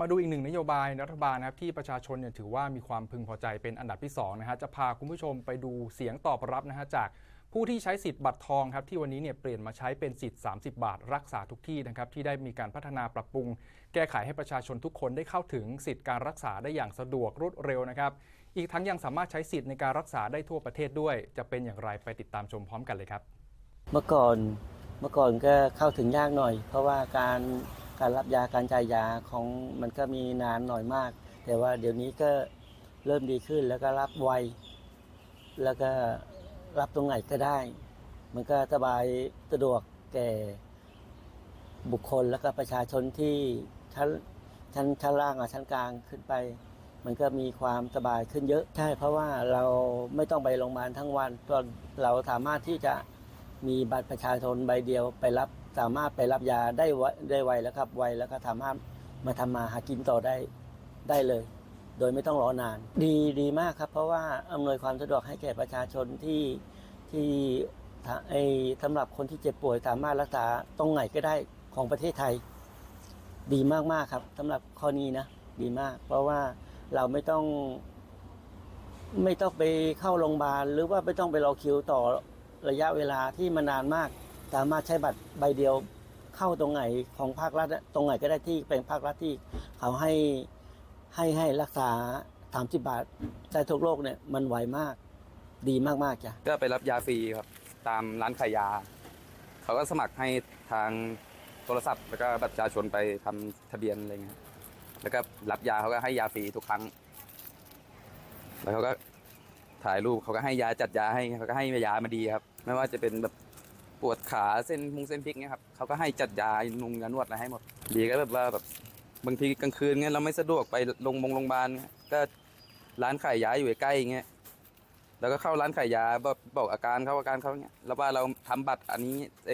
มาดูอีกหนึ่งนโยบายรัฐบาลนะครับที่ประชาชนเนี่ยถือว่ามีความพึงพอใจเป็นอันดับที่2นะฮะจะพาคุณผู้ชมไปดูเสียงตอบรับนะฮะจากผู้ที่ใช้สิทธิ์บัตรทองครับที่วันนี้เนี่ยเปลี่ยนมาใช้เป็นสิทธิ์ 30 บาท รักษาทุกที่นะครับที่ได้มีการพัฒนาปรับปรุง แก้ไขให้ประชาชนทุกคนได้เข้าถึงสิทธิ์การรักษาได้อย่างสะดวกรวดเร็วนะครับอีกทั้งยังสามารถใช้สิทธิ์ในการรักษาได้ทั่วประเทศด้วย จะเป็นอย่างไรไปติดตามชมพร้อมกันเลยครับ เมื่อก่อนเมื่อก่อนก็เข้าถึงยากหน่อย เพราะว่าการ การรับยาการจ่ายยาของมันก็มีนานหน่อยมาก แต่ว่าเดี๋ยวนี้ก็เริ่มดีขึ้นแล้วก็รับไวแล้วก็รับตรงไหนก็ได้ มันก็สบายสะดวกแก่บุคคลแล้วก็ประชาชนที่ชั้นชั้นชั้นล่างอะชั้นกลางขึ้นไป มันก็มีความสบายขึ้นเยอะใช่เพราะว่าเราไม่ต้องไปโรงพยาบาลทั้งวันเราสามารถที่จะมีบัตรประชาชนใบเดียวไปรับ สามารถไปรับยาได้ไวได้ไวแล้วครับไวแล้วก็สามารถมาทำมาหากินต่อได้ได้เลย โดยไม่ต้องรอนาน ดีดีมากครับ เพราะว่าอำนวยความสะดวกให้แก่ประชาชนที่ที่ไอสำหรับคนที่เจ็บป่วยสามารถรักษาตรงไหนก็ได้ของประเทศไทย ดีมากๆครับสำหรับข้อนี้นะดีมาก เพราะว่าเราไม่ต้อง ไม่ต้องไปเข้าโรงพยาบาลหรือว่าไม่ต้องไปรอคิวต่อระยะเวลาที่มันนานมาก สามารถใช้บัตรใบเดียวเข้าตรงไหนของภาครัฐตรงไหนก็ได้ที่เป็นภาครัฐที่เขาให้ให้ให้รักษา 30 บาทได้ทุกโรคเนี่ยมันไวมากดีมากๆจ้ะก็ไปรับยาฟรีครับ ตามร้านขายยา เขาก็สมัครให้ทางโทรศัพท์ แล้วก็บัตรประชาชนไปทำทะเบียนอะไรเงี้ยแล้วก็รับยาเขาก็ให้ยาฟรีทุกครั้ง แล้วเขาก็ถ่ายรูปเขาก็ให้ยาจัดยาให้เขาก็ให้ยามาดีครับ ไม่ว่าจะเป็นแบบ ปวดขาเส้นมุงเส้นพลิกเงี้ยครับเขาก็ให้จัดยานุงยานวดอะไรให้หมดดีก็แบบว่าแบบบางทีกลางคืนเงี้ยเราไม่สะดวกไปโรงพยาบาลโรงพยาบาลก็ร้านขายยาอยู่ใกล้เงี้ยแล้วก็เข้าร้านขายยาบอกบอกอาการเขาอาการเขาเงี้ยแล้วว่าเราทำบัตรอันนี้ไอ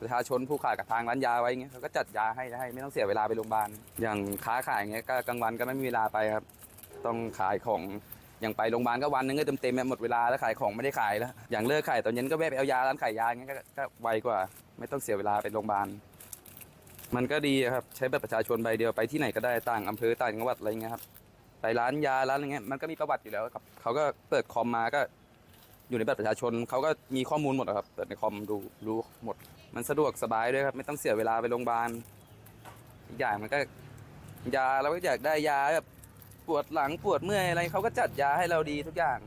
ประชาชนผู้ขายกับทางร้านยาไว้เงี้ยเขาก็จัดยาให้ให้ไม่ต้องเสียเวลาไปโรงพยาบาลอย่างค้าขายเงี้ยก็กลางวันก็ไม่มีเวลาไปครับ ต้องขายของ อย่างไปโรงพยาบาลก็วันหนึงก็เต็มเต็มหมดเวลาแล้วขายของไม่ได้ขายแล้ว อย่างเลิกขายตอนเย็นก็แวะไปเอายาร้านขายยาเงี้ยก็ไวกว่า ไม่ต้องเสียเวลาไปโรงพยาบาล มันก็ดีครับใช้บัตรประชาชนใบเดียวไปที่ไหนก็ได้ต่างอำเภอต่างจังหวัดอะไรเงี้ยครับไปร้านยาร้านอะไรเงี้ยมันก็มีประวัติอยู่แล้วครับเขาก็เปิดคอมมาก็อยู่ในบัตรประชาชนเขาก็มีข้อมูลหมดครับเปิดในคอมดูรู้หมด มันสะดวกสบายด้วยครับ ไม่ต้องเสียเวลาไปโรงพยาบาลอีกอย่างมันก็ยาเราก็อยากได้ยาแบบ ปวดหลังปวดเมื่อยอะไรเขาก็จัดยาให้เราดีทุกอย่าง